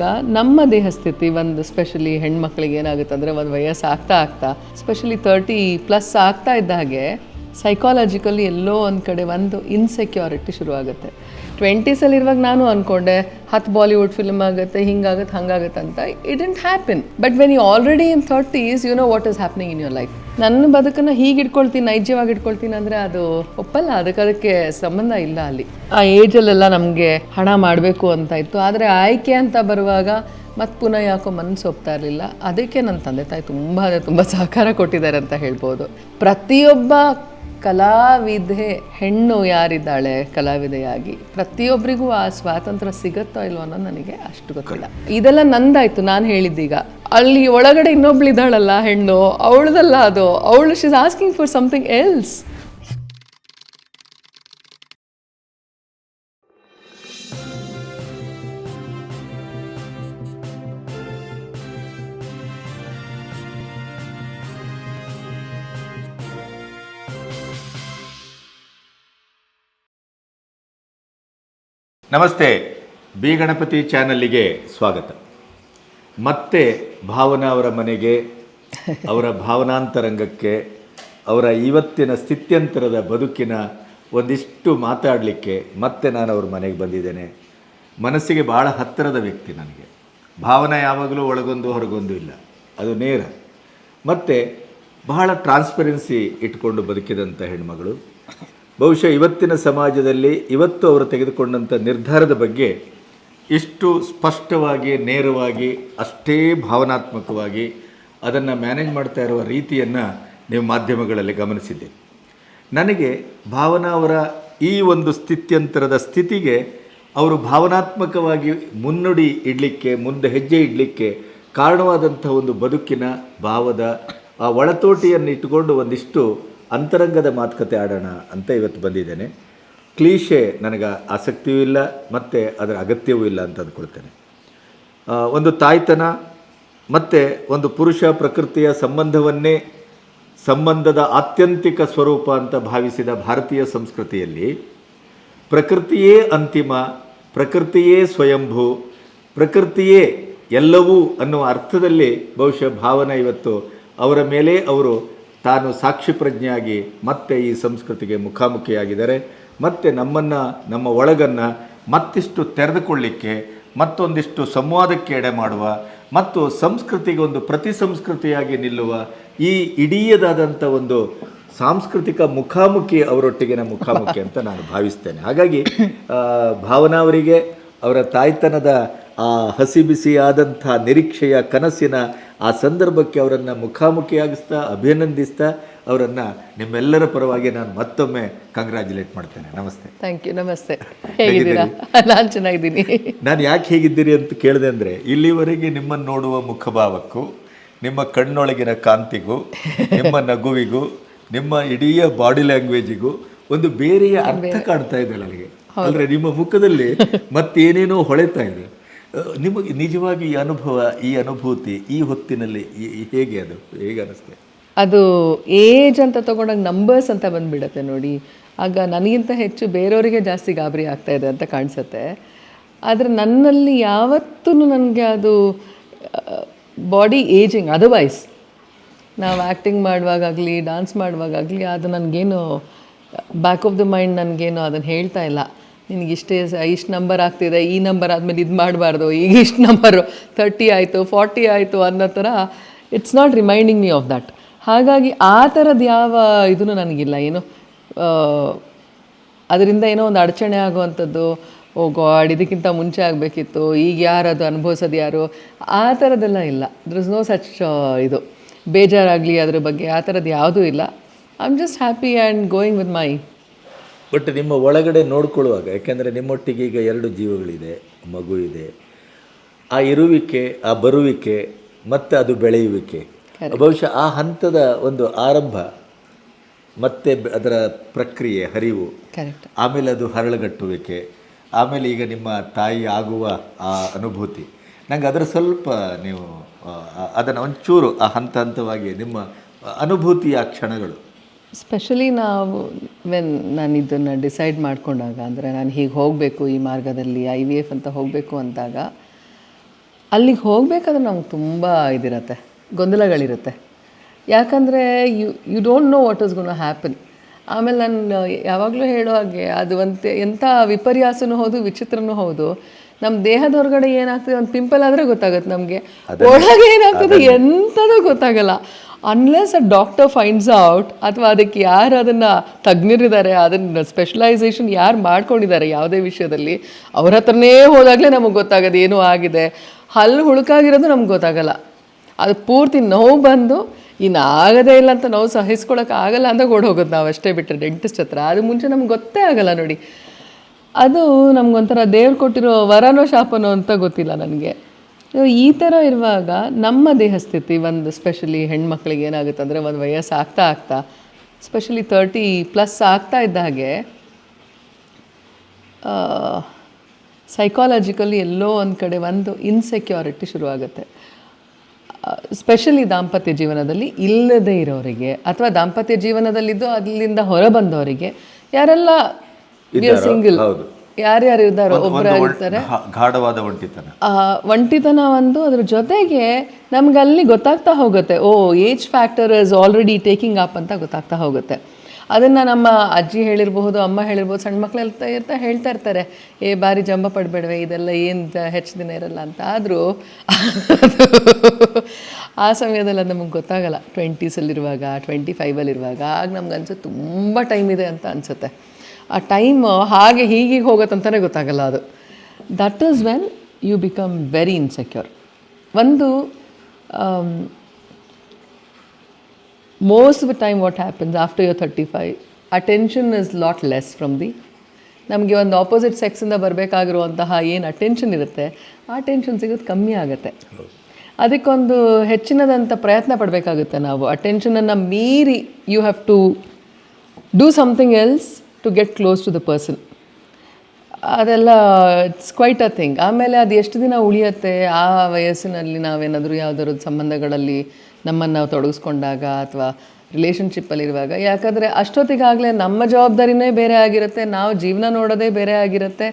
ಮೂಲಕ ನಮ್ಮ ದೇಹ ಸ್ಥಿತಿ ಒಂದು ಸ್ಪೆಷಲಿ ಹೆಣ್ಮಕ್ಳಿಗೆ ಏನಾಗುತ್ತೆ ಅಂದರೆ ಒಂದು ವಯಸ್ಸು ಆಗ್ತಾ ಆಗ್ತಾ ಸ್ಪೆಷಲಿ ತರ್ಟಿ ಪ್ಲಸ್ ಆಗ್ತಾ ಇದ್ದ ಹಾಗೆ ಸೈಕಾಲಜಿಕಲಿ ಎಲ್ಲೋ ಒಂದು ಕಡೆ ಒಂದು ಇನ್ಸೆಕ್ಯೂರಿಟಿ ಶುರುವಾಗುತ್ತೆ. ಟ್ವೆಂಟೀಸಲ್ಲಿ ಇರುವಾಗ ನಾನು ಅಂದ್ಕೊಂಡೆ ಹತ್ತು ಬಾಲಿವುಡ್ ಫಿಲ್ಮ್ ಆಗುತ್ತೆ, ಹಿಂಗಾಗುತ್ತೆ, ಹಂಗಾಗುತ್ತೆ ಅಂತ. It didn't happen but when you already in thirties you know what is happening in your life ನನ್ನ ಬದುಕನ್ನು ಹೀಗೆ ಇಟ್ಕೊಳ್ತೀನಿ ನೈಜವಾಗಿ ಇಟ್ಕೊಳ್ತೀನಿ ಅಂದರೆ ಅದು ಒಪ್ಪಲ್ಲ. ಅದಕ್ಕೆ ಅದಕ್ಕೆ ಸಂಬಂಧ ಇಲ್ಲ ಅಲ್ಲಿ. ಆ ಏಜಲ್ಲೆಲ್ಲ ನಮಗೆ ಹಣ ಮಾಡಬೇಕು ಅಂತ ಇತ್ತು. ಆದರೆ ಆಯ್ಕೆ ಅಂತ ಬರುವಾಗ ಮತ್ತೆ ಪುನಃ ಯಾಕೋ ಮನಸ್ಸು ಒಪ್ತಾ ಇರಲಿಲ್ಲ. ಅದಕ್ಕೆ ನನ್ನ ತಂದೆ ತಾಯಿ ತುಂಬ ಅಂದರೆ ತುಂಬ ಸಹಕಾರ ಕೊಟ್ಟಿದ್ದಾರೆ ಅಂತ ಹೇಳ್ಬೋದು. ಪ್ರತಿಯೊಬ್ಬ ಕಲಾವಿದೆ, ಹೆಣ್ಣು ಯಾರಿದ್ದಾಳೆ ಕಲಾವಿದೆಯಾಗಿ, ಪ್ರತಿಯೊಬ್ಬರಿಗೂ ಆ ಸ್ವಾತಂತ್ರ್ಯ ಸಿಗತ್ತೋ ಇಲ್ವೋ ಅನ್ನೋದು ನನಗೆ ಅಷ್ಟು ಗೊತ್ತಿಲ್ಲ. ಇದೆಲ್ಲ ನಂದಾಯ್ತು. ನಾನು ಹೇಳಿದ್ದೀಗ. ಅಲ್ಲಿ ಒಳಗಡೆ ಇನ್ನೊಬ್ಳು ಇದ್ದಾಳಲ್ಲ ಹೆಣ್ಣು, ಅವಳದಲ್ಲ ಅದು. ಅವಳು she's asking for something else ನಮಸ್ತೆ. ಬಿ ಗಣಪತಿ ಚಾನಲ್ಲಿಗೆ ಸ್ವಾಗತ. ಮತ್ತೆ ಭಾವನಾ ಅವರ ಮನೆಗೆ, ಅವರ ಭಾವನಾಂತರಂಗಕ್ಕೆ, ಅವರ ಇವತ್ತಿನ ಸ್ಥಿತ್ಯಂತರದ ಬದುಕಿನ ಒಂದಿಷ್ಟು ಮಾತಾಡಲಿಕ್ಕೆ ಮತ್ತೆ ನಾನು ಅವ್ರ ಮನೆಗೆ ಬಂದಿದ್ದೇನೆ. ಮನಸ್ಸಿಗೆ ಭಾಳ ಹತ್ತಿರದ ವ್ಯಕ್ತಿ ನನಗೆ. ಭಾವನೆ ಯಾವಾಗಲೂ ಒಳಗೊಂದು ಹೊರಗೊಂದು ಇಲ್ಲ. ಅದು ನೇರ. ಮತ್ತು ಬಹಳ ಟ್ರಾನ್ಸ್ಪರೆನ್ಸಿ ಇಟ್ಕೊಂಡು ಬದುಕಿದಂಥ ಹೆಣ್ಮಗಳು. ಬಹುಶಃ ಇವತ್ತಿನ ಸಮಾಜದಲ್ಲಿ ಇವತ್ತು ಅವರು ತೆಗೆದುಕೊಂಡಂಥ ನಿರ್ಧಾರದ ಬಗ್ಗೆ ಇಷ್ಟು ಸ್ಪಷ್ಟವಾಗಿ, ನೇರವಾಗಿ, ಅಷ್ಟೇ ಭಾವನಾತ್ಮಕವಾಗಿ ಅದನ್ನು ಮ್ಯಾನೇಜ್ ಮಾಡ್ತಾ ಇರುವ ರೀತಿಯನ್ನು ನೀವು ಮಾಧ್ಯಮಗಳಲ್ಲಿ ಗಮನಿಸಿದ್ದೀರಿ. ನನಗೆ ಭಾವನಾ ಅವರ ಈ ಒಂದು ಸ್ಥಿತ್ಯಂತರದ ಸ್ಥಿತಿಗೆ ಅವರು ಭಾವನಾತ್ಮಕವಾಗಿ ಮುನ್ನುಡಿ ಇಡಲಿಕ್ಕೆ, ಮುಂದೆ ಹೆಜ್ಜೆ ಇಡಲಿಕ್ಕೆ ಕಾರಣವಾದಂಥ ಒಂದು ಬದುಕಿನ ಭಾವದ ಆ ಒಳತೋಟಿಯನ್ನು ಇಟ್ಟುಕೊಂಡು ಒಂದಿಷ್ಟು ಅಂತರಂಗದ ಮಾತುಕತೆ ಆಡೋಣ ಅಂತ ಇವತ್ತು ಬಂದಿದ್ದೇನೆ. ಕ್ಲೀಶೆ ನನಗೆ ಆಸಕ್ತಿಯೂ ಇಲ್ಲ, ಮತ್ತು ಅದರ ಅಗತ್ಯವೂ ಇಲ್ಲ ಅಂತ ಅಂದ್ಕೊಳ್ತೇನೆ. ಒಂದು ತಾಯ್ತನ, ಮತ್ತು ಒಂದು ಪುರುಷ ಪ್ರಕೃತಿಯ ಸಂಬಂಧವನ್ನೇ ಸಂಬಂಧದ ಆತ್ಯಂತಿಕ ಸ್ವರೂಪ ಅಂತ ಭಾವಿಸಿದ ಭಾರತೀಯ ಸಂಸ್ಕೃತಿಯಲ್ಲಿ ಪ್ರಕೃತಿಯೇ ಅಂತಿಮ, ಪ್ರಕೃತಿಯೇ ಸ್ವಯಂಭೂ, ಪ್ರಕೃತಿಯೇ ಎಲ್ಲವೂ ಅನ್ನುವ ಅರ್ಥದಲ್ಲಿ ಬಹುಶಃ ಭಾವನೆ ಇವತ್ತು ಅವರ ಮೇಲೆ ಅವರು ತಾನು ಸಾಕ್ಷಿ ಪ್ರಜ್ಞೆಯಾಗಿ ಮತ್ತೆ ಈ ಸಂಸ್ಕೃತಿಗೆ ಮುಖಾಮುಖಿಯಾಗಿದ್ದಾರೆ. ಮತ್ತೆ ನಮ್ಮನ್ನು, ನಮ್ಮ ಒಳಗನ್ನು ಮತ್ತಿಷ್ಟು ತೆರೆದುಕೊಳ್ಳಿಕ್ಕೆ, ಮತ್ತೊಂದಿಷ್ಟು ಸಂವಾದಕ್ಕೆ ಎಡೆ ಮಾಡುವ, ಮತ್ತು ಸಂಸ್ಕೃತಿಗೆ ಒಂದು ಪ್ರತಿ ಸಂಸ್ಕೃತಿಯಾಗಿ ನಿಲ್ಲುವ ಈ ಇಡೀಯದಾದಂಥ ಒಂದು ಸಾಂಸ್ಕೃತಿಕ ಮುಖಾಮುಖಿ ಅವರೊಟ್ಟಿಗಿನ ಮುಖಾಮುಖಿ ಅಂತ ನಾನು ಭಾವಿಸ್ತೇನೆ. ಹಾಗಾಗಿ ಭಾವನಾ ಅವರಿಗೆ, ಅವರ ತಾಯ್ತನದ ಆ ಹಸಿ ಬಿಸಿ ಆದಂಥ ನಿರೀಕ್ಷೆಯ ಕನಸಿನ ಆ ಸಂದರ್ಭಕ್ಕೆ ಅವರನ್ನು ಮುಖಾಮುಖಿಯಾಗಿಸ್ತಾ, ಅಭಿನಂದಿಸ್ತಾ ಅವರನ್ನು ನಿಮ್ಮೆಲ್ಲರ ಪರವಾಗಿ ನಾನು ಮತ್ತೊಮ್ಮೆ ಕಂಗ್ರ್ಯಾಚುಲೇಟ್ ಮಾಡ್ತೇನೆ. ನಮಸ್ತೆ. ಥ್ಯಾಂಕ್ ಯು ನಮಸ್ತೆ. ಹೇಗಿದ್ದೀರಾ? ನಾನು ಚೆನ್ನಾಗಿದ್ದೀನಿ. ನಾನು ಯಾಕೆ ಹೇಗಿದ್ದೀರಿ ಅಂತ ಕೇಳಿದೆ ಅಂದರೆ ಇಲ್ಲಿವರೆಗೆ ನಿಮ್ಮನ್ನು ನೋಡುವ ಮುಖಭಾವಕ್ಕೂ ನಿಮ್ಮ ಕಣ್ಣೊಳಗಿನ ಕಾಂತಿಗೂ ನಿಮ್ಮ ನಗುವಿಗೂ ನಿಮ್ಮ ಇಡೀ ಬಾಡಿ ಲ್ಯಾಂಗ್ವೇಜಿಗೂ ಒಂದು ಬೇರೆಯ ಅರ್ಥ ಕಾಣ್ತಾ ಇದೆ ನನಗೆ. ಅಂದರೆ ನಿಮ್ಮ ಮುಖದಲ್ಲಿ ಮತ್ತೇನೇನೋ ಹೊಳೆತಾ ಇದೆ. ನಿಮಗೆ ನಿಜವಾಗಿ ಈ ಅನುಭವ ಈ ಅನುಭೂತಿ ಈ ಹೊತ್ತಿನಲ್ಲಿ ಹೇಗೆ ಅದು? ಹೇಗೆ ಅನಿಸ್ತದೆ ಅದು ಏಜ್ ಅಂತ ತಗೊಂಡಾಗ ನಂಬರ್ಸ್ ಅಂತ ಬಂದುಬಿಡತ್ತೆ ನೋಡಿ. ಆಗ ನನಗಿಂತ ಹೆಚ್ಚು ಬೇರೆಯವರಿಗೆ ಜಾಸ್ತಿ ಗಾಬರಿ ಆಗ್ತಾ ಇದೆ ಅಂತ ಕಾಣಿಸುತ್ತೆ. ಆದರೆ ನನ್ನಲ್ಲಿ ಯಾವತ್ತೂ ನನಗೆ ಅದು ಬಾಡಿ ಏಜಿಂಗ್ ಅದರ್ವೈಸ್ ನಾವು ಆ್ಯಕ್ಟಿಂಗ್ ಮಾಡುವಾಗಲಿ ಡಾನ್ಸ್ ಮಾಡುವಾಗಲಿ ಅದು ನನಗೇನು ಬ್ಯಾಕ್ ಆಫ್ ದ ಮೈಂಡ್ ನನಗೇನು ಅದನ್ನು ಹೇಳ್ತಾ ಇಲ್ಲ. ನಿನಗೆ ಇಷ್ಟೇ ಇಷ್ಟು ನಂಬರ್ ಆಗ್ತಿದೆ, ಈ ನಂಬರ್ ಆದಮೇಲೆ ಇದು ಮಾಡಬಾರ್ದು, ಈಗ ಇಷ್ಟು ನಂಬರು ತರ್ಟಿ ಆಯಿತು ಫಾರ್ಟಿ ಆಯಿತು ಅನ್ನೋ ಥರ it's not reminding me of that ಹಾಗಾಗಿ ಆ ಥರದ ಯಾವ ಇದೂ ನನಗಿಲ್ಲ. ಏನು ಅದರಿಂದ ಏನೋ ಒಂದು ಅಡಚಣೆ ಆಗುವಂಥದ್ದು, ಓ ಗಾಡ್, ಇದಕ್ಕಿಂತ ಮುಂಚೆ ಆಗಬೇಕಿತ್ತು, ಈಗ ಯಾರು ಅದು ಅನುಭವಿಸೋದು ಯಾರು, ಆ ಥರದ್ದೆಲ್ಲ ಇಲ್ಲ. ದರ್ ಇಸ್ ನೋ ಸಚ್ ಇದು. ಬೇಜಾರಾಗಲಿ ಅದ್ರ ಬಗ್ಗೆ ಆ ಥರದ್ದು ಯಾವುದೂ ಇಲ್ಲ. I am just happy and going with my but ನಿಮ್ಮ ಒಳಗಡೆ ನೋಡ್ಕೊಳ್ಳುವಾಗ, ಯಾಕೆಂದರೆ ನಿಮ್ಮೊಟ್ಟಿಗೆ ಈಗ ಎರಡು ಜೀವಗಳಿದೆ, ಮಗು ಇದೆ. ಆ ಇರುವಿಕೆ, ಆ ಬರುವಿಕೆ, ಮತ್ತು ಅದು ಬೆಳೆಯುವಿಕೆ. ಬಹುಶಃ ಆ ಹಂತದ ಒಂದು ಆರಂಭ ಮತ್ತೆ ಅದರ ಪ್ರಕ್ರಿಯೆ ಹರಿವು. ಕರೆಕ್ಟ್ ಆಮೇಲೆ ಅದು ಹರಳುಗಟ್ಟುವಿಕೆ. ಆಮೇಲೆ ಈಗ ನಿಮ್ಮ ತಾಯಿ ಆಗುವ ಆ ಅನುಭೂತಿ. ನಂಗೆ ಅದರ ಸ್ವಲ್ಪ ನೀವು ಅದನ್ನು ಒಂಚೂರು ಆ ಹಂತ ಹಂತವಾಗಿ ನಿಮ್ಮ ಅನುಭೂತಿಯ ಕ್ಷಣಗಳು. ಸ್ಪೆಷಲಿ ನಾವು ವೆನ್ ನಾನು ಇದನ್ನು ಡಿಸೈಡ್ ಮಾಡಿಕೊಂಡಾಗ ಅಂದರೆ ನಾನು ಹೀಗೆ ಹೋಗಬೇಕು ಈ ಮಾರ್ಗದಲ್ಲಿ ಐ ವಿ ಎಫ್ ಅಂತ ಹೋಗಬೇಕು ಅಂದಾಗ ಅಲ್ಲಿಗೆ ಹೋಗಬೇಕಾದ್ರೆ ನಮ್ಗೆ ತುಂಬ ಇದಿರತ್ತೆ. ಗೊಂದಲಗಳಿರುತ್ತೆ. ಯಾಕಂದರೆ you you don't know what is gonna happen ಆಮೇಲೆ ನಾನು ಯಾವಾಗಲೂ ಹೇಳೋ ಹಾಗೆ ಅದು ಒಂದು ಎಂಥ ವಿಪರ್ಯಾಸನೂ ಹೌದು ವಿಚಿತ್ರನೂ ಹೌದು. ನಮ್ಮ ದೇಹದ ಹೊರಗಡೆ ಏನಾಗ್ತದೆ ಒಂದು ಪಿಂಪಲ್ ಆದರೆ ಗೊತ್ತಾಗುತ್ತೆ ನಮಗೆ. ಒಳಗೆ ಏನಾಗ್ತದೆ ಎಂಥದೂ ಗೊತ್ತಾಗಲ್ಲ. Unless a doctor finds out ಅಥವಾ ಅದಕ್ಕೆ ಯಾರು ಅದನ್ನು ತಜ್ಞರಿದ್ದಾರೆ ಅದನ್ನು ಸ್ಪೆಷಲೈಸೇಷನ್ ಯಾರು ಮಾಡ್ಕೊಂಡಿದ್ದಾರೆ ಯಾವುದೇ ವಿಷಯದಲ್ಲಿ ಅವ್ರ ಹತ್ರನೇ ಹೋದಾಗಲೇ ನಮಗೆ ಗೊತ್ತಾಗೋದು ಏನೂ ಆಗಿದೆ. ಹಲ್ಲು ಹುಳುಕಾಗಿರೋದು ನಮ್ಗೆ ಗೊತ್ತಾಗಲ್ಲ. ಅದು ಪೂರ್ತಿ ನೋವು ಬಂದು, ಇನ್ನು ಆಗದೇ ಇಲ್ಲ ಅಂತ ನೋವು ಸಹಿಸ್ಕೊಳಕ್ಕೆ ಆಗಲ್ಲ ಅಂತ ಹೋಗೋದು ನಾವು ಅಷ್ಟೇ ಬಿಟ್ಟರೆ ಡೆಂಟಿಸ್ಟ್ ಹತ್ರ. ಅದು ಮುಂಚೆ ನಮ್ಗೆ ಗೊತ್ತೇ ಆಗಲ್ಲ ನೋಡಿ. ಅದು ನಮ್ಗೊಂಥರ ದೇವ್ರು ಕೊಟ್ಟಿರೋ ವರನೋ ಶಾಪನೋ ಅಂತ ಗೊತ್ತಿಲ್ಲ ನನಗೆ. ಈ ಥರ ಇರುವಾಗ ನಮ್ಮ ದೇಹ ಸ್ಥಿತಿ ಒಂದು ಸ್ಪೆಷಲಿ ಹೆಣ್ಮಕ್ಳಿಗೆ ಏನಾಗುತ್ತೆ ಅಂದರೆ ಒಂದು ವಯಸ್ಸು ಆಗ್ತಾ ಆಗ್ತಾ ಸ್ಪೆಷಲಿ ತರ್ಟಿ ಪ್ಲಸ್ ಆಗ್ತಾ ಇದ್ದ ಹಾಗೆ ಸೈಕಾಲಜಿಕಲಿ ಎಲ್ಲೋ ಒಂದು ಕಡೆ ಒಂದು ಇನ್ಸೆಕ್ಯೂರಿಟಿ ಶುರುವಾಗುತ್ತೆ. ಸ್ಪೆಷಲಿ ದಾಂಪತ್ಯ ಜೀವನದಲ್ಲಿ ಇಲ್ಲದೇ ಇರೋರಿಗೆ ಅಥವಾ ದಾಂಪತ್ಯ ಜೀವನದಲ್ಲಿದ್ದು ಅಲ್ಲಿಂದ ಹೊರ ಬಂದವರಿಗೆ ಯಾರೆಲ್ಲ ಸಿಂಗಲ್. ಯಾರ್ಯಾರು ಇದ್ದಾರೋ ಒಬ್ಬರಾಗಿರ್ತಾರೆ ಒಬ್ಬರು ಇರ್ತಾರೆ ಗಾಢವಾದ ಒಂಟಿತನ. ಒಂಟಿತನ ಒಂದು ಅದ್ರ ಜೊತೆಗೆ ನಮ್ಗೆ ಅಲ್ಲಿ ಗೊತ್ತಾಗ್ತಾ ಹೋಗುತ್ತೆ. ಓ age factor is already taking up ಅಂತ ಗೊತ್ತಾಗ್ತಾ ಹೋಗುತ್ತೆ. ಅದನ್ನು ನಮ್ಮ ಅಜ್ಜಿ ಹೇಳಿರಬಹುದು, ಅಮ್ಮ ಹೇಳಿರ್ಬೋದು ಸಣ್ಣ ಮಕ್ಳು ಇರ್ತಾ ಹೇಳ್ತಾ ಇರ್ತಾರೆ. ಏ ಬಾರಿ ಜಂಬ ಪಡಬೇಡವೆ, ಇದೆಲ್ಲ ಏನು ಹೆಚ್ಚು ದಿನ ಇರಲ್ಲ ಅಂತ. ಆದರೂ ಆ ಸಮಯದಲ್ಲಿ ಅದು ನಮಗೆ ಗೊತ್ತಾಗಲ್ಲ. ಟ್ವೆಂಟೀಸಲ್ಲಿರುವಾಗ ಟ್ವೆಂಟಿ ಫೈವಲ್ಲಿರುವಾಗ ಆಗ ನಮ್ಗೆ ಅನ್ಸುತ್ತೆ ತುಂಬ ಟೈಮ್ ಇದೆ ಅಂತ ಅನಿಸುತ್ತೆ. ಆ ಟೈಮ್ ಹಾಗೆ ಹೀಗೆ ಹೋಗುತ್ತಂತಲೇ ಗೊತ್ತಾಗಲ್ಲ ಅದು. That is when you become very insecure ಒಂದು most of time what happens after your thirty five attention is lot less from the ನಮಗೆ ಒಂದು ಆಪೋಸಿಟ್ ಸೆಕ್ಸಿಂದ ಬರಬೇಕಾಗಿರುವಂತಹ ಏನು ಅಟೆನ್ಷನ್ ಇರುತ್ತೆ, ಆ ಟೆನ್ಷನ್ ಸಿಗೋದು ಕಮ್ಮಿ ಆಗುತ್ತೆ. ಅದಕ್ಕೊಂದು ಹೆಚ್ಚಿನದಂಥ ಪ್ರಯತ್ನ ಪಡಬೇಕಾಗುತ್ತೆ ನಾವು. ಅಟೆನ್ಷನನ್ನು ಮೀರಿ you have to do something else to get close to the person ಅದೆಲ್ಲ ಇಟ್ಸ್ ಕ್ವೈಟ್ ಅ ಥಿಂಗ್ ಆಮೇಲೆ ಅದು ಎಷ್ಟು ದಿನ ಉಳಿಯುತ್ತೆ? ಆ ವಯಸ್ಸಿನಲ್ಲಿ ನಾವೇನಾದರೂ ಯಾವುದಾದ್ರು ಸಂಬಂಧಗಳಲ್ಲಿ ನಮ್ಮನ್ನು ನಾವು ತೊಡಗಿಸ್ಕೊಂಡಾಗ ಅಥವಾ ರಿಲೇಷನ್ಶಿಪ್ಪಲ್ಲಿರುವಾಗ ಯಾಕಂದರೆ ಅಷ್ಟೊತ್ತಿಗಾಗಲೇ ನಮ್ಮ ಜವಾಬ್ದಾರಿನೇ ಬೇರೆ ಆಗಿರುತ್ತೆ, ನಾವು ಜೀವನ ನೋಡೋದೇ ಬೇರೆ ಆಗಿರುತ್ತೆ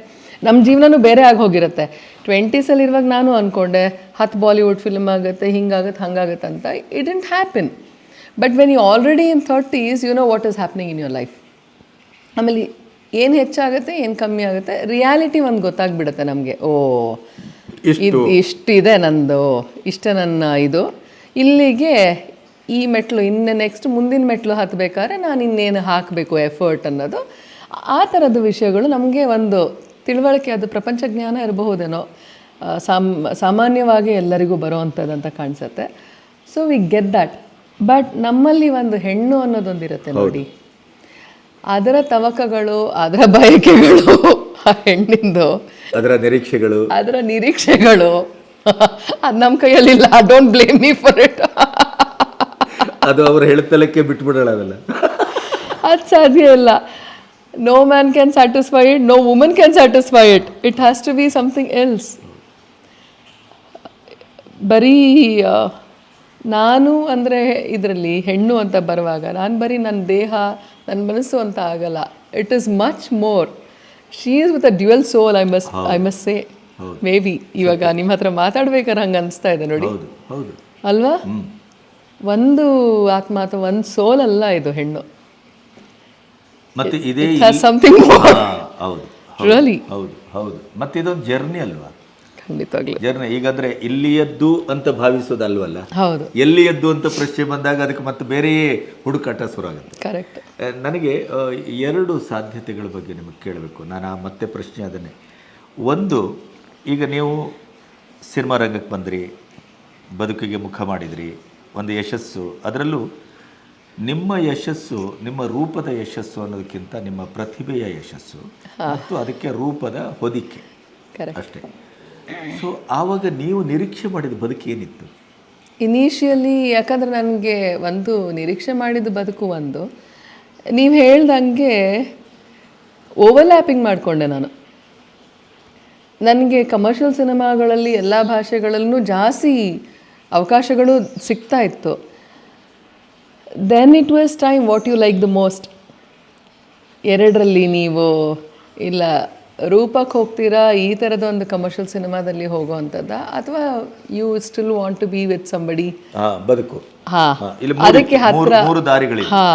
ನಮ್ಮ ಜೀವನನೂ ಬೇರೆ ಆಗಿ ಹೋಗಿರುತ್ತೆ. ಟ್ವೆಂಟೀಸಲ್ಲಿರುವಾಗ ನಾನು ಅಂದ್ಕೊಂಡೆ ಹತ್ತು ಬಾಲಿವುಡ್ ಫಿಲ್ಮ್ ಆಗುತ್ತೆ, ಹಿಂಗಾಗುತ್ತೆ, ಹಂಗಾಗುತ್ತೆ ಅಂತ. It didn't happen but when you already in thirties you know what is happening in your life ಆಮೇಲೆ ಏನು ಹೆಚ್ಚಾಗುತ್ತೆ ಏನು ಕಮ್ಮಿ ಆಗುತ್ತೆ ರಿಯಾಲಿಟಿ ಒಂದು ಗೊತ್ತಾಗ್ಬಿಡುತ್ತೆ ನಮಗೆ. ಓ ಇದು ಇಷ್ಟಿದೆ ನಂದು ಇಷ್ಟ ನನ್ನ ಇದು. ಇಲ್ಲಿಗೆ ಈ ಮೆಟ್ಲು ಇನ್ನು ನೆಕ್ಸ್ಟ್ ಮುಂದಿನ ಮೆಟ್ಲು ಹತ್ತಬೇಕಾದ್ರೆ ನಾನು ಇನ್ನೇನು ಹಾಕಬೇಕು ಎಫರ್ಟ್ ಅನ್ನೋದು. ಆ ಥರದ ವಿಷಯಗಳು ನಮಗೆ ಒಂದು ತಿಳುವಳಿಕೆ ಅದು ಪ್ರಪಂಚ ಜ್ಞಾನ ಇರಬಹುದೇನೋ ಸಾಮ್ ಸಾಮಾನ್ಯವಾಗಿ ಎಲ್ಲರಿಗೂ ಬರೋವಂಥದ್ದು ಅಂತ ಕಾಣಿಸುತ್ತೆ. So we get that but ನಮ್ಮಲ್ಲಿ ಒಂದು ಹೆಣ್ಣು ಅನ್ನೋದೊಂದಿರುತ್ತೆ ನೋಡಿ. ಅದರ ತವಕಗಳು ಅದರ ಬಯಕೆಗಳು ಆ ಹೆಣ್ಣಿಂದು. ಅದರ ನಿರೀಕ್ಷೆಗಳು. ಅದರ ನಿರೀಕ್ಷೆಗಳು. ಅದು ನಮ್ಮ ಕೈಯಲ್ಲಿಲ್ಲ. Don't blame me for it ಅದು ಅವರು ಹೇಳ್ತಲಕ್ಕೆ ಬಿಟ್ಬಿಡೋಣ ಅದನ್ನ. ಅದು ಸಾಧ್ಯ ಇಲ್ಲ. No man can satisfy it no woman can satisfy it it has to be something else ಬರೀ ನಾನು ಅಂದರೆ ಇದರಲ್ಲಿ ಹೆಣ್ಣು ಅಂತ ಬರುವಾಗ ನಾನು ಬರೀ ನನ್ನ ದೇಹ ನನ್ನ ಮನಸ್ಸು ಅಂತ ಆಗಲ್ಲ. It is much more she is with a dual soul I must I must say may B ಇವಾಗ ನಿಮ್ಮ ಹತ್ರ ಮಾತಾಡ್ಬೇಕಾದ್ರೆ ಹಂಗೆ ಅನಿಸ್ತಾ ಇದೆ ನೋಡಿ. ಅಲ್ವಾ? ಒಂದು ಆತ್ಮ ಅಥವಾ ಒಂದು ಸೋಲ್ ಅಲ್ಲ ಇದು ಹೆಣ್ಣು. ಮತ್ತೆ ಇದೇ ಹೌದು ಹೌದು, ಹೌದು ಹೌದು. ಮತ್ತೆ ಇದೊಂದು ಜರ್ನಿ ಅಲ್ವಾ? ಖಂಡಿತವಾಗ್ಲಿ. ಜರ್ನಿ ಈಗಂದ್ರೆ ಇಲ್ಲಿಯದ್ದು ಅಂತ ಭಾವಿಸೋದಲ್ವಲ್ಲ? ಹೌದು. ಎಲ್ಲಿಯದ್ದು ಅಂತ ಪ್ರಶ್ನೆ ಬಂದಾಗ ಅದಕ್ಕೆ ಮತ್ತೆ ಬೇರೆಯೇ ಹುಡುಕಾಟ ಶುರುವಾಗುತ್ತೆ. ಕರೆಕ್ಟ್ ನನಗೆ ಎರಡು ಸಾಧ್ಯತೆಗಳ ಬಗ್ಗೆ ನಿಮಗೆ ಕೇಳಬೇಕು. ನಾನು ಆ ಮತ್ತೆ ಪ್ರಶ್ನೆ ಅದನ್ನೇ. ಒಂದು ಈಗ ನೀವು ಸಿನಿಮಾ ರಂಗಕ್ಕೆ ಬಂದ್ರಿ ಬದುಕಿಗೆ ಮುಖ ಮಾಡಿದ್ರಿ ಒಂದು ಯಶಸ್ಸು. ಅದರಲ್ಲೂ ನಿಮ್ಮ ಯಶಸ್ಸು ನಿಮ್ಮ ರೂಪದ ಯಶಸ್ಸು ಅನ್ನೋದಕ್ಕಿಂತ ನಿಮ್ಮ ಪ್ರತಿಭೆಯ ಯಶಸ್ಸು ಮತ್ತು ಅದಕ್ಕೆ ರೂಪದ ಹೊದಿಕೆ. ಅಷ್ಟೇ. ಸೊ ಆವಾಗ ನೀವು ನಿರೀಕ್ಷೆ ಮಾಡಿದ ಬದುಕು ಏನಿತ್ತು? ಇನಿಷಿಯಲಿ ಯಾಕಂದ್ರೆ ನನಗೆ ಒಂದು ನಿರೀಕ್ಷೆ ಮಾಡಿದ ಬದುಕು ಒಂದು. ನೀವು ಹೇಳ್ದಂಗೆ ಓವರ್ಲ್ಯಾಪಿಂಗ್ ಮಾಡಿಕೊಂಡೆ ನಾನು. ನನಗೆ ಕಮರ್ಷಿಯಲ್ ಸಿನಿಮಾಗಳಲ್ಲಿ ಎಲ್ಲ ಭಾಷೆಗಳಲ್ಲೂ ಜಾಸ್ತಿ ಅವಕಾಶಗಳು ಸಿಗ್ತಾ ಇತ್ತು. Then it was time what you like the most ಎರಡರಲ್ಲಿ ನೀವು, ಇಲ್ಲ ರೂಪಕ್ಕೆ ಹೋಗ್ತೀರಾ ಈ ಥರದ ಒಂದು ಕಮರ್ಷಿಯಲ್ ಸಿನಿಮಾದಲ್ಲಿ ಹೋಗೋವಂಥದ್ದ? ಅಥವಾ you still want to be with somebody ಬದುಕು. ಅದಕ್ಕೆ ಹತ್ರ ಹಾ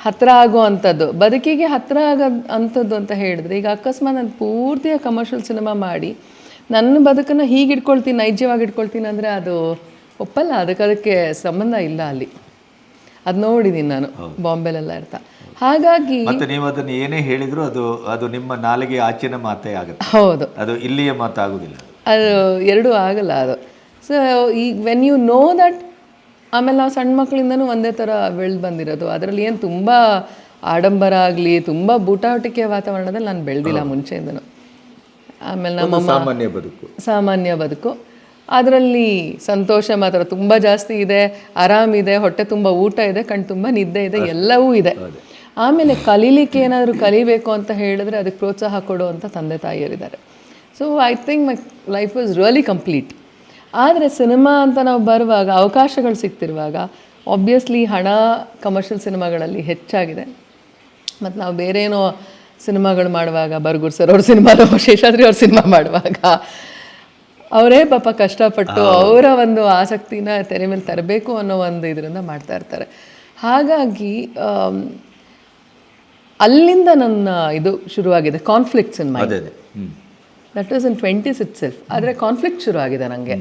ಹತ್ರ ಆಗುವಂಥದ್ದು. ಬದುಕಿಗೆ ಹತ್ರ ಆಗೋ ಅಂಥದ್ದು ಅಂತ ಹೇಳಿದ್ರೆ ಈಗ ಅಕಸ್ಮಾತ್ ನಾನು ಪೂರ್ತಿಯ ಕಮರ್ಷಿಯಲ್ ಸಿನಿಮಾ ಮಾಡಿ ನನ್ನ ಬದುಕನ್ನು ಹೀಗೆ ಇಟ್ಕೊಳ್ತೀನಿ ನೈಜವಾಗಿ ಇಟ್ಕೊಳ್ತೀನಿ ಅಂದರೆ ಅದು ಒಪ್ಪಲ್ಲ. ಅದಕ್ಕೆ ಅದಕ್ಕೆ ಸಂಬಂಧ ಇಲ್ಲ ಅಲ್ಲಿ. ಅದು ನೋಡಿದ್ದೀನಿ ನಾನು ಬಾಂಬೆಲೆಲ್ಲ ಇರ್ತಾ. ಹಾಗಾಗಿ ಮತ್ತೆ ನೀವು ಅದನ್ನು ಏನೇ ಹೇಳಿದ್ರು ಅದು ಅದು ನಿಮ್ಮ ನಾಲಿಗೆ ಆಚಿನ ಮಾತೇ ಆಗುತ್ತೆ. ಹೌದು. ಅದು ಇಲ್ಲಿಯ ಮಾತಾಗುದಿಲ್ಲ ಅದು ಎರಡೂ ಆಗಲ್ಲ ಅದು. ಸೊ ಈ ವೆನ್ ಯು ನೋ ದಟ್ ಆಮೇಲೆ ನಾವು ಸಣ್ಣ ಮಕ್ಕಳಿಂದನೂ ಒಂದೇ ಥರ ಬೆಳೆದು ಬಂದಿರೋದು. ಅದರಲ್ಲಿ ಏನು ತುಂಬ ಆಡಂಬರ ಆಗಲಿ ತುಂಬ ಬೂಟಾಟಿಕೆಯ ವಾತಾವರಣದಲ್ಲಿ ನಾನು ಬೆಳೆದಿಲ್ಲ ಮುಂಚೆಯಿಂದನೂ. ಆಮೇಲೆ ನಮ್ಮ ಸಾಮಾನ್ಯ ಬದುಕು. ಸಾಮಾನ್ಯ ಬದುಕು. ಅದರಲ್ಲಿ ಸಂತೋಷ ಮಾತ್ರ ತುಂಬ ಜಾಸ್ತಿ ಇದೆ ಆರಾಮಿದೆ ಹೊಟ್ಟೆ ತುಂಬ ಊಟ ಇದೆ ಕಣ್ ತುಂಬ ನಿದ್ದೆ ಇದೆ ಎಲ್ಲವೂ ಇದೆ. ಆಮೇಲೆ ಕಲೀಲಿಕ್ಕೆ ಏನಾದರೂ ಕಲಿಬೇಕು ಅಂತ ಹೇಳಿದ್ರೆ ಅದಕ್ಕೆ ಪ್ರೋತ್ಸಾಹ ಕೊಡುವಂಥ ತಂದೆ ತಾಯಿಯರಿದ್ದಾರೆ. So I think my life was really complete ಆದರೆ ಸಿನಿಮಾ ಅಂತ ನಾವು ಬರುವಾಗ ಅವಕಾಶಗಳು ಸಿಗ್ತಿರುವಾಗ ಆಬ್ವಿಯಸ್ಲಿ ಹಣ ಕಮರ್ಷಿಯಲ್ ಸಿನಿಮಾಗಳಲ್ಲಿ ಹೆಚ್ಚಾಗಿದೆ. ಮತ್ತು ನಾವು ಬೇರೆ ಏನೋ ಸಿನಿಮಾಗಳು ಮಾಡುವಾಗ ಬರ್ಗೂರ್ ಸರ್ ಅವ್ರ ಸಿನಿಮಾ ಶೇಷಾದ್ರಿ ಅವ್ರ ಸಿನಿಮಾ ಮಾಡುವಾಗ ಅವರೇ ಪಾಪ ಕಷ್ಟಪಟ್ಟು ಅವರ ಒಂದು ಆಸಕ್ತಿನ ತೆರೆ ಮೇಲೆ ತರಬೇಕು ಅನ್ನೋ ಒಂದು ಇದರಿಂದ ಮಾಡ್ತಾ ಇರ್ತಾರೆ. ಹಾಗಾಗಿ ಅಲ್ಲಿಂದ ನನ್ನ ಇದು ಶುರುವಾಗಿದೆ ಕಾನ್ಫ್ಲಿಕ್ಟ್ಸ್ ಇನ್ ಮೈ ಅದೇ ಅದೇ. ಹ್ಮ್. That is in twenties itself ಆದರೆ ಕಾನ್ಫ್ಲಿಕ್ಟ್ ಶುರು ಆಗಿದೆ ನನಗೆ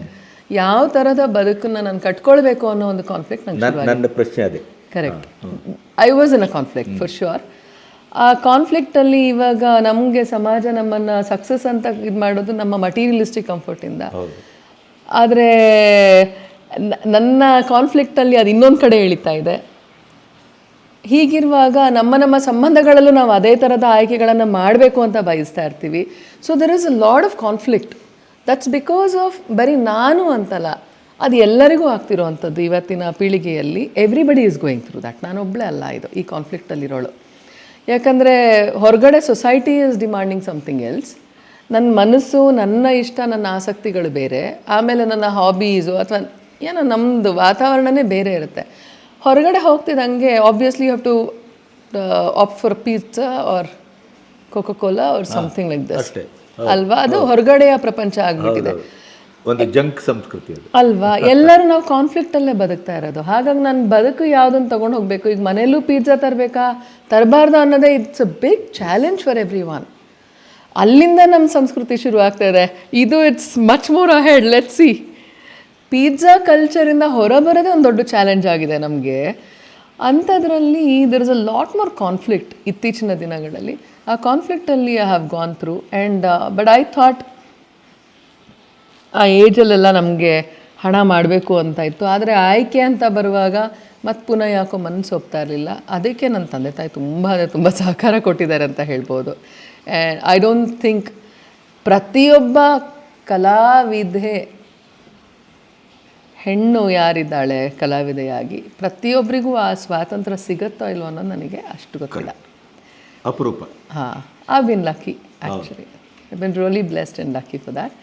ಯಾವ ಥರದ ಬದುಕನ್ನು ನಾನು ಕಟ್ಕೊಳ್ಬೇಕು ಅನ್ನೋ ಒಂದು ಕಾನ್ಫ್ಲಿಕ್ಟ್ ನಂಗೆ ನನ್- ನನ್ನ ಪ್ರಶ್ನೆ ಅದೇ. Correct I was in a conflict for sure ಆ ಕಾನ್ಫ್ಲಿಕ್ಟಲ್ಲಿ ಇವಾಗ ನಮಗೆ ಸಮಾಜ ನಮ್ಮನ್ನು ಸಕ್ಸಸ್ ಅಂತ ಇದು ಮಾಡೋದು ನಮ್ಮ ಮಟೀರಿಯಲಿಸ್ಟಿಕ್ ಕಂಫರ್ಟಿಂದ ಆದರೆ ನನ್ನ ಕಾನ್ಫ್ಲಿಕ್ಟಲ್ಲಿ ಅದು ಇನ್ನೊಂದು ಕಡೆ ಎಳಿತಾ ಇದೆ. ಹೀಗಿರುವಾಗ ನಮ್ಮ ನಮ್ಮ ಸಂಬಂಧಗಳಲ್ಲೂ ನಾವು ಅದೇ ಥರದ ಆಯ್ಕೆಗಳನ್ನು ಮಾಡಬೇಕು ಅಂತ ಬಯಸ್ತಾ ಇರ್ತೀವಿ. So there is a lot of conflict that's because of ಬರೀ ನಾನು ಅಂತಲ್ಲ, ಅದು ಎಲ್ಲರಿಗೂ ಆಗ್ತಿರೋವಂಥದ್ದು ಇವತ್ತಿನ ಪೀಳಿಗೆಯಲ್ಲಿ. Everybody is going through that ನಾನೊಬ್ಬಳೇ ಅಲ್ಲ ಇದು, ಈ ಕಾನ್ಫ್ಲಿಕ್ಟಲ್ಲಿರೋಳು ಯಾಕಂದರೆ ಹೊರಗಡೆ society is demanding something else ನನ್ನ ಮನಸ್ಸು, ನನ್ನ ಇಷ್ಟ, ನನ್ನ ಆಸಕ್ತಿಗಳು ಬೇರೆ. ಆಮೇಲೆ ನನ್ನ ಹಾಬೀಸು ಅಥವಾ ಏನೋ ನಮ್ಮದು ವಾತಾವರಣನೇ ಬೇರೆ ಇರುತ್ತೆ. ಹೊರಗಡೆ ಹೋಗ್ತಿದ್ದಂಗೆ obviously you have to opt for pizza or coca cola or something like this. ಅಲ್ವಾ? ಅದು ಹೊರಗಡೆಯ ಪ್ರಪಂಚ ಆಗ್ಬಿಟ್ಟಿದೆ. ಒಂದು ಜಂಕ್ ಸಂಸ್ಕೃತಿ ಅಲ್ವಾ? ಎಲ್ಲರೂ ನಾವು ಕಾನ್ಫ್ಲಿಕ್ಟಲ್ಲೇ ಬದುಕ್ತಾ ಇರೋದು. ಹಾಗಾಗಿ ನಾನು ಬದುಕು ಯಾವುದನ್ನು ತಗೊಂಡು ಹೋಗಬೇಕು. ಈಗ ಮನೇಲೂ ಪಿಜ್ಜಾ ತರಬೇಕಾ? ತರಬಾರ್ದು ಅನ್ನೋದೇ it's a big challenge for everyone ಅಲ್ಲಿಂದ ನಮ್ಮ ಸಂಸ್ಕೃತಿ ಶುರು ಆಗ್ತಾ ಇದೆ. ಇದು it's much more ahead let see pizza ಕಲ್ಚರಿಂದ ಹೊರಬರೋದೇ ಒಂದು ದೊಡ್ಡ ಚಾಲೆಂಜ್ ಆಗಿದೆ ನಮಗೆ. ಅಂಥದ್ರಲ್ಲಿ there is a lot more conflict ಇತ್ತೀಚಿನ ದಿನಗಳಲ್ಲಿ. ಆ ಕಾನ್ಫ್ಲಿಕ್ಟಲ್ಲಿ I have gone through and but I thought ಆ ಏಜಲ್ಲೆಲ್ಲ ನಮಗೆ ಹಣ ಮಾಡಬೇಕು ಅಂತ ಇತ್ತು. ಆದರೆ ಆಯ್ಕೆ ಅಂತ ಬರುವಾಗ ಮತ್ತು ಪುನಃ ಯಾಕೋ ಮನಸ್ಸು ಒಪ್ತಾ ಇರಲಿಲ್ಲ. ಅದಕ್ಕೆ ನನ್ನ ತಂದೆ ತಾಯಿ ತುಂಬ ಅಂದರೆ ತುಂಬ ಸಹಕಾರ ಕೊಟ್ಟಿದ್ದಾರೆ ಅಂತ ಹೇಳ್ಬೋದು. ಆ್ಯಂಡ್ ಐ ಡೋಂಟ್ ಥಿಂಕ್ ಪ್ರತಿಯೊಬ್ಬ ಕಲಾವಿದೆ ಹೆಣ್ಣು ಯಾರಿದ್ದಾಳೆ ಕಲಾವಿದೆಯಾಗಿ ಪ್ರತಿಯೊಬ್ಬರಿಗೂ ಆ ಸ್ವಾತಂತ್ರ್ಯ ಸಿಗುತ್ತೋ ಇಲ್ವೋ ಅನ್ನೋದು ನನಗೆ ಅಷ್ಟು ಗೊತ್ತಿಲ್ಲ. ಅಪರೂಪ. ಹಾಂ I been lucky actually I been really blessed and lucky for that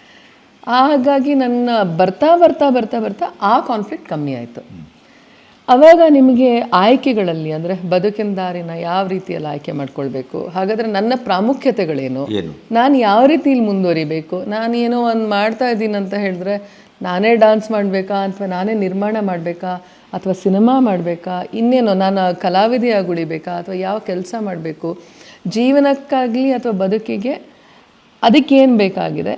ಹಾಗಾಗಿ ನನ್ನ ಬರ್ತಾ ಬರ್ತಾ ಬರ್ತಾ ಬರ್ತಾ ಆ ಕಾನ್ಫ್ಲಿಕ್ಟ್ ಕಮ್ಮಿ ಆಯಿತು. ಅವಾಗ ನಿಮಗೆ ಆಯ್ಕೆಗಳಲ್ಲಿ ಅಂದರೆ ಬದುಕಿನ ದಾರಿನ ಯಾವ ರೀತಿಯಲ್ಲಿ ಆಯ್ಕೆ ಮಾಡ್ಕೊಳ್ಬೇಕು? ಹಾಗಾದರೆ ನನ್ನ ಪ್ರಾಮುಖ್ಯತೆಗಳೇನು? ನಾನು ಯಾವ ರೀತಿಯಲ್ಲಿ ಮುಂದುವರಿಬೇಕು? ನಾನು ಏನೋ ಒಂದು ಮಾಡ್ತಾ ಇದ್ದೀನಿ ಅಂತ ಹೇಳಿದ್ರೆ ನಾನೇ ಡಾನ್ಸ್ ಮಾಡಬೇಕಾ ಅಥವಾ ನಾನೇ ನಿರ್ಮಾಣ ಮಾಡಬೇಕಾ ಅಥವಾ ಸಿನಿಮಾ ಮಾಡಬೇಕಾ? ಇನ್ನೇನೋ ನಾನು ಕಲಾವಿದೆಯಾಗಿ ಉಳಿಬೇಕಾ? ಅಥವಾ ಯಾವ ಕೆಲಸ ಮಾಡಬೇಕು? ಜೀವನಕ್ಕಾಗಲಿ ಅಥವಾ ಬದುಕಿಗೆ ಅದಕ್ಕೇನು ಬೇಕಾಗಿದೆ?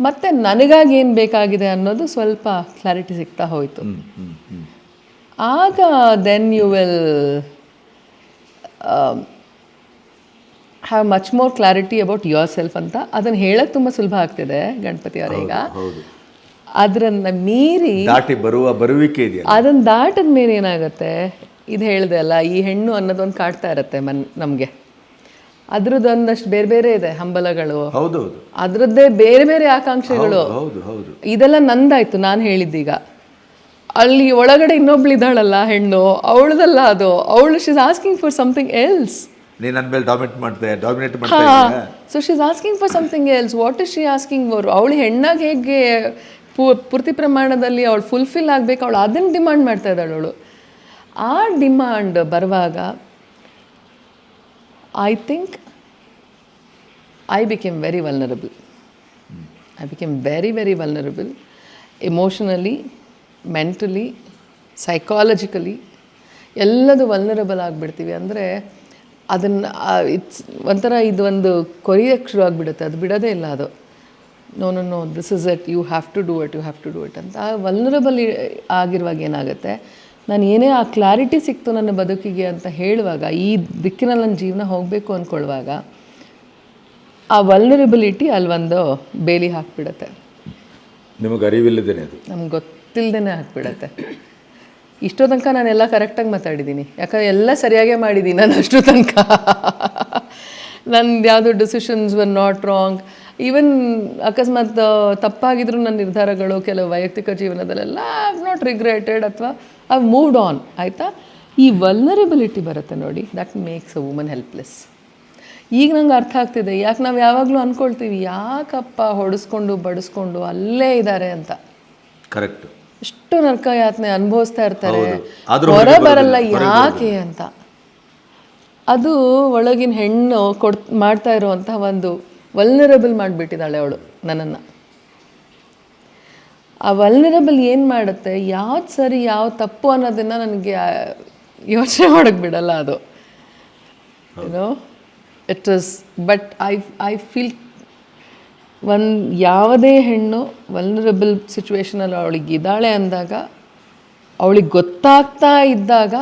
ಮತ್ತು ನನಗಾಗಿ ಏನು ಬೇಕಾಗಿದೆ ಅನ್ನೋದು ಸ್ವಲ್ಪ ಕ್ಲಾರಿಟಿ ಸಿಗ್ತಾ ಹೋಯಿತು. ಆಗ then you will have much more clarity about yourself ಅಂತ ಅದನ್ನು ಹೇಳೋಕ್ಕೆ ತುಂಬ ಸುಲಭ ಆಗ್ತಿದೆ ಗಣಪತಿ ಅವರೀಗ ಹೌದು. ಅದರನ್ನ ಮೀರಿ ದಾಟಿ ಬರುವ ಬರುವಿಕೆ ಇದೆಯಲ್ಲ. ಅದನ್ನ ದಾಟದ ಮೇಲೆ ಏನಾಗುತ್ತೆ? ಇದು ಹೇಳಿದೆ ಅಲ್ಲ ಈ ಹೆಣ್ಣು ಅನ್ನೋದೊಂದು ಕಾಡ್ತಾ ಇರುತ್ತೆ ಮನ್ ನಮಗೆ. ಅದ್ರದ್ದೊಂದಷ್ಟು ಬೇರೆ ಬೇರೆ ಇದೆ ಹಂಬಲಗಳು. ಹೌದು ಹೌದು. ಅದರದ್ದೇ ಬೇರೆ ಬೇರೆ ಆಕಾಂಕ್ಷೆಗಳು. ಹೌದು ಹೌದು ಇದೆಲ್ಲ ನಂದಾಯ್ತು ನಾನು ಹೇಳಿದ್ದೀಗ. ಅಲ್ಲಿ ಒಳಗಡೆ ಇನ್ನೊಬ್ಳಿದ್ದಾಳಲ್ಲ ಹೆಣ್ಣು ಅವಳದಲ್ಲ ಅದು. ಅವಳು she's asking for something else ನೀನ್ ನನ್ನ ಮೇಲೆ ಡಾಮಿನೇಟ್ ಮಾಡ್ತೆ ಡಾಮಿನೇಟ್ ಮಾಡ್ತಾ? So she's asking for something else what is she asking for ಅವಳು ಹೆಣ್ಣಾಗಿ ಹೇಗೆ ಪೂ- ಪೂರ್ತಿ ಪ್ರಮಾಣದಲ್ಲಿ ಅವಳು ಫುಲ್ಫಿಲ್ ಆಗಬೇಕು, ಅವಳು ಅದನ್ನು ಡಿಮಾಂಡ್ ಮಾಡ್ತಾ ಇದ್ದಾಳು ಅವಳು. ಆ ಡಿಮಾಂಡ್ ಬರುವಾಗ I think I became very vulnerable I became very very vulnerable emotionally mentally psychologically ಎಲ್ಲದು ವಲ್ನರಬಲ್ ಆಗಿಬಿಡ್ತೀವಿ ಅಂದರೆ ಅದನ್ನು ಇಟ್ಸ್ ಒಂಥರ ಇದು ಒಂದು ಕೊರಿಯಕ್ಕೆ ಶುರು ಆಗಿಬಿಡುತ್ತೆ, ಅದು ಬಿಡೋದೇ ಇಲ್ಲ ಅದು. No no no this is it you have to do it you have to do it ಅಂತ. ಆ ವಲ್ನರಬಲ್ ಆಗಿರುವಾಗ ಏನಾಗುತ್ತೆ? ನಾನು ಏನೇ ಆ ಕ್ಲಾರಿಟಿ ಸಿಕ್ತು ನನ್ನ ಬದುಕಿಗೆ ಅಂತ ಹೇಳುವಾಗ ಈ ದಿಕ್ಕಿನಲ್ಲಿ ನನ್ನ ಜೀವನ ಹೋಗಬೇಕು ಅಂದ್ಕೊಳ್ಳುವಾಗ ಆ ವಲ್ನರಬಿಲಿಟಿ ಅಲ್ಲೊಂದು ಬೇಲಿ ಹಾಕ್ಬಿಡತ್ತೆ. ನಿಮಗೆ ಅರಿವಿಲ್ಲದೇನೆ ಅದು? ನಮ್ಗೆ ಗೊತ್ತಿಲ್ಲದೇ ಹಾಕ್ಬಿಡತ್ತೆ. ಇಷ್ಟೋ ತನಕ ನಾನೆಲ್ಲ ಕರೆಕ್ಟಾಗಿ ಮಾತಾಡಿದ್ದೀನಿ ಯಾಕಂದ್ರೆ ಎಲ್ಲ ಸರಿಯಾಗೇ ಮಾಡಿದ್ದೀನಿ ನಾನು ಅಷ್ಟು ತನಕ. ನನ್ನ ಯಾವುದೋ decisions were not wrong even ಅಕಸ್ಮಾತ್ ತಪ್ಪಾಗಿದ್ರು ನನ್ನ ನಿರ್ಧಾರಗಳು ಕೆಲವು ವೈಯಕ್ತಿಕ ಜೀವನದಲ್ಲೆಲ್ಲ ಐ ನಾಟ್ ರಿಗ್ರೆಟೆಡ್ ಅಥವಾ ಐ ಮೂವ್ಡ್ ಆನ್ ಆಯಿತಾ? ಈ ವಲ್ನರಬಿಲಿಟಿ ಬರುತ್ತೆ ನೋಡಿ. That makes a woman helpless ಈಗ ನಂಗೆ ಅರ್ಥ ಆಗ್ತಿದೆ. ಯಾಕೆ ನಾವು ಯಾವಾಗಲೂ ಅಂದ್ಕೊಳ್ತೀವಿ ಯಾಕಪ್ಪ ಹೊಡೆಸ್ಕೊಂಡು ಬಡಿಸ್ಕೊಂಡು ಅಲ್ಲೇ ಇದ್ದಾರೆ ಅಂತ. ಕರೆಕ್ಟ್ ಎಷ್ಟು ನರಕ ಯಾತನೆ ಅನುಭವಿಸ್ತಾ ಇರ್ತಾರೆ. ಹೊರ ಬರಲ್ಲ ಯಾಕೆ ಅಂತ. ಅದು ಒಳಗಿನ ಹೆಣ್ಣು ಕೊಡ್ ಮಾಡ್ತಾ ಇರುವಂತಹ ಒಂದು ವಲ್ನರಬಲ್ ಮಾಡಿಬಿಟ್ಟಿದ್ದಾಳೆ ಅವಳು ನನ್ನನ್ನು. ಆ ವಲ್ನರಬಲ್ ಏನು ಮಾಡುತ್ತೆ ಯಾವ್ದು ಸರಿ ಯಾವ ತಪ್ಪು ಅನ್ನೋದನ್ನು ನನಗೆ ಯೋಚನೆ ಮಾಡೋಕ್ಕೆ ಬಿಡಲ್ಲ ಅದು. ಏನೋ it is but I I feel ಒಂದು ಯಾವುದೇ ಹೆಣ್ಣು ವಲ್ನರಬಲ್ ಸಿಚುವೇಶನಲ್ಲಿ ಅವಳಿಗೆ ಇದ್ದಾಳೆ ಅಂದಾಗ ಅವಳಿಗೆ ಗೊತ್ತಾಗ್ತಾ ಇದ್ದಾಗ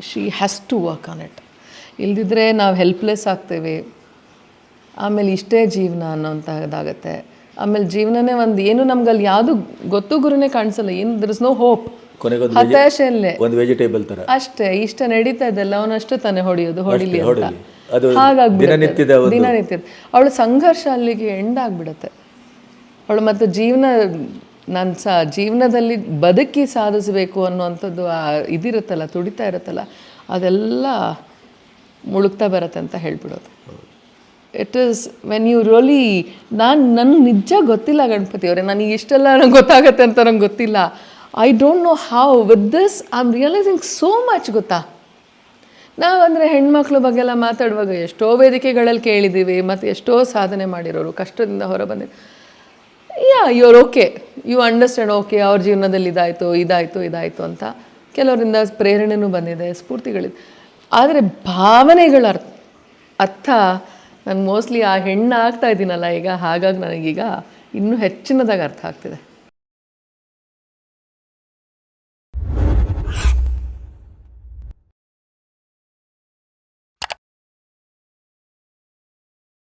she has to work on it ಇಲ್ದಿದ್ರೆ ನಾವು ಹೆಲ್ಪ್ಲೆಸ್ ಆಗ್ತೇವೆ. ಆಮೇಲೆ ಇಷ್ಟೇ ಜೀವನ ಅನ್ನೋಂಥದ್ದಾಗತ್ತೆ ಆಮೇಲೆ ಜೀವನನೇ ಒಂದು ಏನು ನಮ್ಗೆ ಅಲ್ಲಿ ಯಾವುದು ಗೊತ್ತು ಗುರುನೇ ಕಾಣಿಸಲ್ಲ. ಏನು ದರ್ ಇಸ್ ನೋ ಹೋಪ್ ಕೊನೆಗೊಂದು ಹತಾಶೆಯಲ್ಲೇ ಒಂದು ವೆಜಿಟೇಬಲ್ ತರ. ಅಷ್ಟೇ ಇಷ್ಟ ನಡೀತಾ ಇದೆಲ್ಲ ಅವನಷ್ಟು ತಾನೆ ಹೊಡೆಯೋದು ಹೊಡಿಲಿ ಅಂತ. ದಿನನಿತ್ಯದ ಅವಳ ಸಂಘರ್ಷ ಅಲ್ಲಿಗೆ ಎಂಡ್ ಆಗ್ಬಿಡತ್ತೆ. ಅವಳು ಮತ್ತೆ ಜೀವನ ನಾನು ಸಹ ಜೀವನದಲ್ಲಿ ಬದುಕಿ ಸಾಧಿಸಬೇಕು ಅನ್ನುವಂಥದ್ದು ಇದಿರುತ್ತಲ್ಲ ತುಡಿತಾ ಇರುತ್ತಲ್ಲ ಅದೆಲ್ಲ ಮುಳುಗ್ತಾ ಬರುತ್ತೆ ಅಂತ ಹೇಳ್ಬಿಡೋದು. It is when you really ನಾನು ನನಗೆ ನಿಜ ಗೊತ್ತಿಲ್ಲ ಗಣಪತಿ ಅವರೇ, ನನಗೆ ಇಷ್ಟೆಲ್ಲ ನಂಗೆ ಗೊತ್ತಾಗತ್ತೆ ಅಂತ ನಂಗೆ ಗೊತ್ತಿಲ್ಲ. I don't know how with this I am realising so much ಗೊತ್ತಾ? ನಾವು ಅಂದರೆ ಹೆಣ್ಮಕ್ಳ ಬಗ್ಗೆ ಎಲ್ಲ ಮಾತಾಡುವಾಗ ಎಷ್ಟೋ ವೇದಿಕೆಗಳಲ್ಲಿ ಕೇಳಿದ್ದೀವಿ ಮತ್ತು ಎಷ್ಟೋ ಸಾಧನೆ ಮಾಡಿರೋರು, ಕಷ್ಟದಿಂದ ಹೊರ yeah you are okay you understand okay ಅವ್ರ ಜೀವನದಲ್ಲಿ ಇದಾಯಿತು ಇದಾಯಿತು ಇದಾಯಿತು ಅಂತ. ಕೆಲವರಿಂದ ಪ್ರೇರಣೆನೂ ಬಂದಿದೆ, ಸ್ಫೂರ್ತಿಗಳಿದೆ. ಆದರೆ ಭಾವನೆಗಳ ಅರ್ಥ ನಾನು ಮೋಸ್ಟ್ಲಿ ಆ ಹೆಣ್ಣು ಆಗ್ತಾ ಇದ್ದೀನಲ್ಲ ಈಗ, ಹಾಗಾಗಿ ನನಗೀಗ ಇನ್ನೂ ಹೆಚ್ಚಿನದಾಗಿ ಅರ್ಥ ಆಗ್ತಿದೆ.